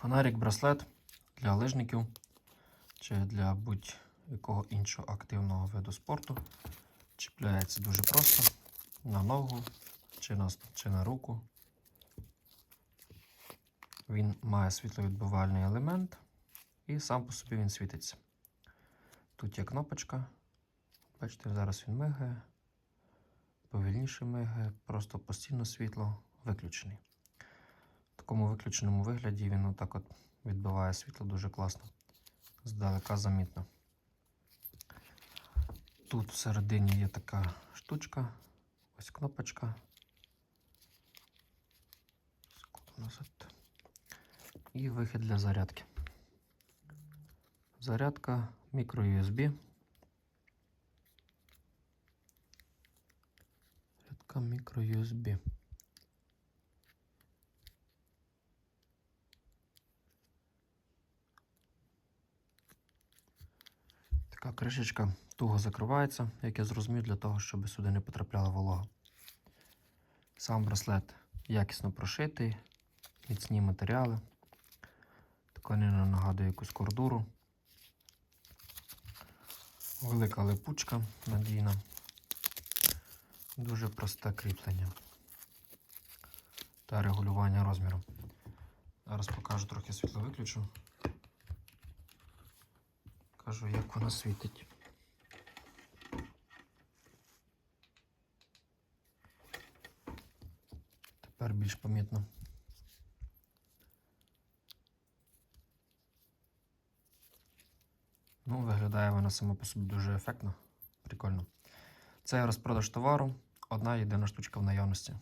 Фонарик браслет для лижників чи для будь-якого іншого активного виду спорту. Чіпляється дуже просто на ногу чи на, чи на руку. Він має світловідбивальний елемент і сам по собі він світиться. Тут є кнопочка. Бачите, зараз він мигає, повільніше мигає, просто постійно світло виключений. Такому виключеному вигляді він отак от відбиває світло дуже класно. Здалека замітно. Тут всередині є така штучка, ось кнопочка. І вихід для зарядки. Зарядка мікро-USB. Зарядка мікро-USB. Така кришечка туго закривається, як я зрозумів, для того, щоб сюди не потрапляла волога. Сам браслет якісно прошитий, міцні матеріали. Тканина нагадує якусь кордуру. Велика липучка надійна. Дуже просте кріплення та регулювання розміру. Зараз покажу трохи світло виключу. Кажу, як вона світить. Тепер більш помітно. Ну, виглядає вона сама по собі дуже ефектно, прикольно. Це розпродаж товару, одна єдина штучка в наявності.